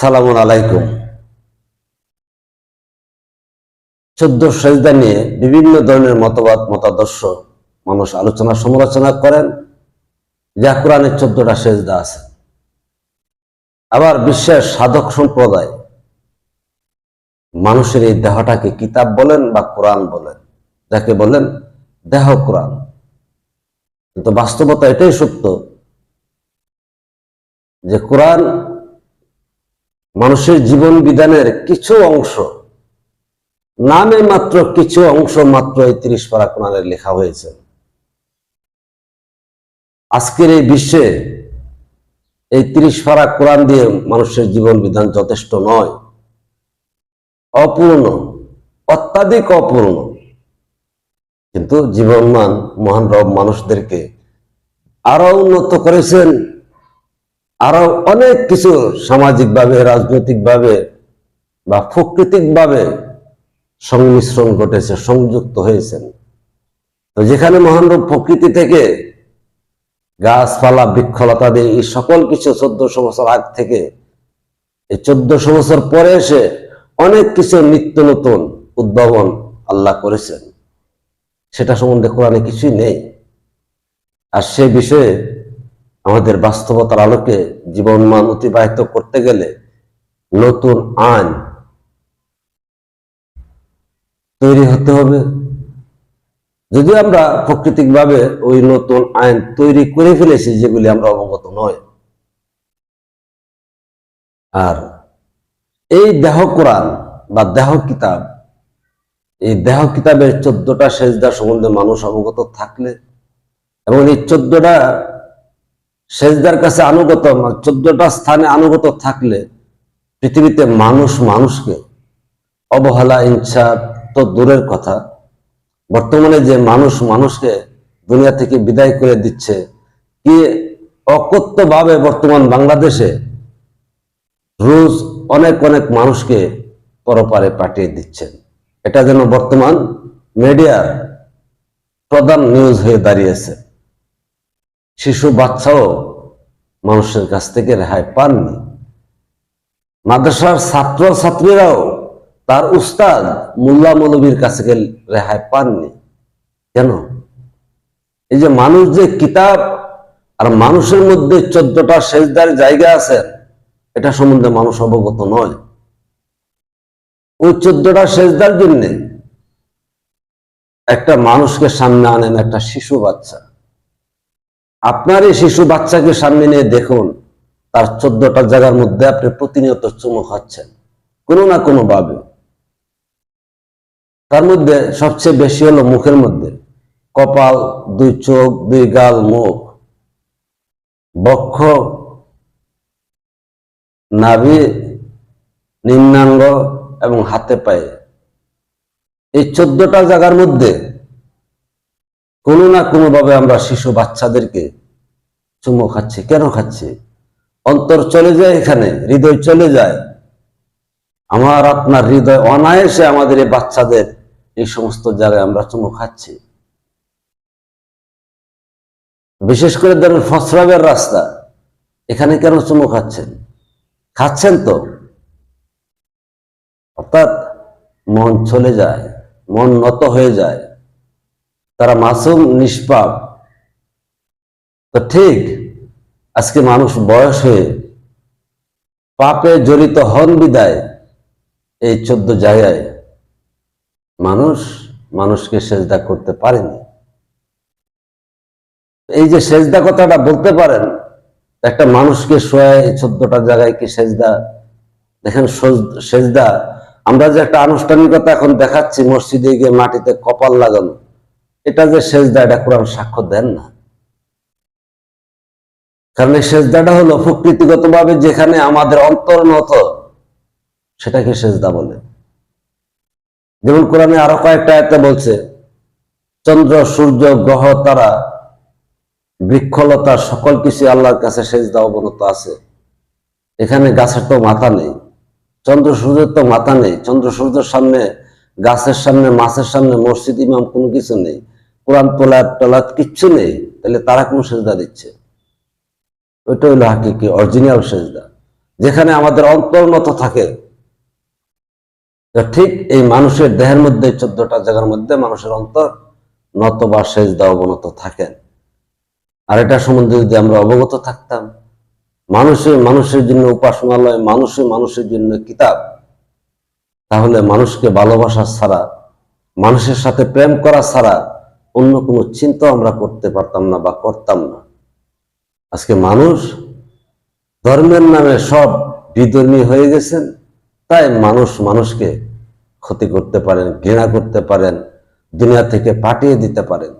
সালামুন আলাইকুম। চোদ্দ সেজদা নিয়ে বিভিন্ন ধরনের মতবাদ, মতাদর্শ মানুষ আলোচনা, সমালোচনা করেন, যা কোরআনের চোদ্দটা সেজদা আছে। আবার বিশ্বের সাধক সম্প্রদায় মানুষের এই দেহটাকে কিতাব বলেন বা কোরআন বলেন, যাকে বলেন দেহ কোরআন। কিন্তু বাস্তবতা এটাই সত্য যে কোরআন মানুষের জীবন বিধানের কিছু অংশ, নামে মাত্র কিছু অংশ মাত্র এই তিরিশ পারা কোরআনের লেখা হয়েছে। আজকের এই বিশ্বে এই তিরিশ পারা কোরআন দিয়ে মানুষের জীবন বিধান যথেষ্ট নয়। অপূর্ণ, অত্যাধিক অপূর্ণ। কিন্তু জীবনমান, মহান রব মানুষদেরকে আরও উন্নত করেছেন। আরও অনেক কিছু সামাজিকভাবে, রাজনৈতিকভাবে বা প্রকৃতিকভাবে সংমিশ্রণ ঘটেছে, সংযুক্ত হয়েছেন। যেখানে মহানরূপ প্রকৃতি থেকে গাছপালা, বৃক্ষলতা দিয়ে এই সকল কিছু চোদ্দশো বছর আগ থেকে, এই চোদ্দশো বছর পরে এসে অনেক কিছু নিত্য নতুন উদ্ভাবন আল্লাহ করেছেন। সেটা সম্বন্ধে কোরআনে কিছুই নেই। আর সে বিষয়ে আমাদের বাস্তবতার আলোকে জীবনমান অতিবাহিত করতে গেলে নতুন আইন তৈরি হতে হবে। যদি আমরা প্রাকৃতিকভাবে ওই নতুন আইন তৈরি করে ফেলেছি, যেগুলি আমরা অবগত নয় আর এই দেহ কোরআন বা দেহ কিতাব, এই দেহ কিতাবের চোদ্দটা সেজদা সম্বন্ধে মানুষ অবগত থাকলে এবং এই চোদ্দটা সেজদার কাছে আনুগত চোদ্দটা স্থানে আনুগত থাকলে পৃথিবীতে মানুষ মানুষকে অবহেলা ইচ্ছা তো দূরের কথা। বর্তমানে যে মানুষ মানুষকে দুনিয়া থেকে বিদায় করে দিচ্ছে, কি অকথ্যভাবে বর্তমান বাংলাদেশে রোজ অনেক অনেক মানুষকে পরপারে পাঠিয়ে দিচ্ছেন। এটা যেন বর্তমান মিডিয়ার প্রধান নিউজ হয়ে দাঁড়িয়েছে। শিশু বাচ্চাও মানুষের কাছ থেকে রেহাই পাননি। মাদ্রাসার ছাত্র ছাত্রীরাও তার উস্তাদ মোল্লা মৌলবীর কাছে গেলে রেহাই পাননি। কেন? এই যে মানুষ যে কিতাব আর মানুষের মধ্যে চোদ্দটা সেজদার জায়গা আছে, এটা সম্বন্ধে মানুষ অবগত নয়। ওই চোদ্দটা শেষদার জন্য একটা মানুষকে সামনে আনেন একটা শিশু বাচ্চা। আপনার এই শিশু বাচ্চাকে সামনে নিয়ে দেখুন, তার চোদ্দটা জায়গার মধ্যে আপনি প্রতিনিয়ত চুমু খাচ্ছেন, কোনো না কোনো ভাবে তার মধ্যে সবচেয়ে বেশি হলো মুখের মধ্যে, কপাল, দুই চোখ, দুই গাল, মুখ। বক্ষ, নাভি, নিম্নাঙ্গ এবং হাতে পায়ে। এই চোদ্দটা জায়গার মধ্যে কোনো না কোনো ভাবে আমরা শিশু বাচ্চাদেরকে চুমো খাচ্ছি। কেন খাচ্ছি? অন্তর চলে যায় এখানে, হৃদয় চলে যায়। আমার, আপনার হৃদয় অনায়াসে আমাদের এই বাচ্চাদের এই সমস্ত জায়গায় আমরা চুমো খাচ্ছি। বিশেষ করে ধরেন ফসরাবের রাস্তা, এখানে কেন চুমো খাচ্ছেন? খাচ্ছেন তো। অর্থাৎ মন চলে যায়, মন নত হয়ে যায়। তারা মাসুম, নিষ্পাপ। তো ঠিক, আজকে মানুষ বয়স হয়ে পাপে জড়িত হন বিদায়, এই চোদ্দ জায়গায়। মানুষ, মানুষকে সেজদা করতে পারেনি। এই যে সেজদা কথাটা বলতে পারেন, একটা মানুষকে শোয়ায় এই চোদ্দটা জায়গায় কি সেজদা? দেখেন, সজ- সেজদা। আমরা যে একটা আনুষ্ঠানিকতা এখন দেখাচ্ছি, মসজিদে গিয়ে মাটিতে কপাল লাগানো। এটা যে সেজদা, এটা কোরআন সাক্ষ্য দেন না। কারণ এই সেজদাটা হলো প্রকৃতিগত ভাবে যেখানে আমাদের অন্তর নত, সেটাকে সেজদা বলে। যেমন কোরআনে আরও কয়েকটা আয়তে বলছে, চন্দ্র, সূর্য, গ্রহ, তারা, বৃক্ষলতা, সকল কিছু আল্লাহর কাছে সেজদা অবনত আছে। এখানে গাছের তো মাথা নেই, চন্দ্র, সূর্যের তো মাথা নেই, চন্দ্র, সূর্যের সামনে গাছের সামনে, মাছের সামনে, মসজিদ, ইমাম কোনো কিছু নেই। কোরআন তোলার টলার কিচ্ছু নেই। তাহলে তারা কোনো সেজদা দিচ্ছে? ওইটা হলো হাকিকি অরিজিনাল সেজদা। যেখানে আমাদের অন্তর্নত থাকে। ঠিক এই মানুষের দেহের মধ্যে চোদ্দটা জায়গার মধ্যে মানুষের অন্তর নত বা সেজ দেওয়া অবনত থাকেন আর এটা সম্বন্ধে যদি আমরা অবগত থাকতাম মানুষে মানুষের জন্য উপাসনালয় মানুষে মানুষের জন্য কিতাব তাহলে মানুষকে ভালোবাসা ছাড়া, মানুষের সাথে প্রেম করা ছাড়া অন্য কোনো চিন্তা আমরা করতে পারতাম না বা করতাম না। আজকে মানুষ ধর্মের নামে সব বিধর্মী হয়ে গেছেন, তাই মানুষ মানুষকে ক্ষতি করতে পারেন, ঘৃণা করতে পারেন, দুনিয়া থেকে পাঠিয়ে দিতে পারেন।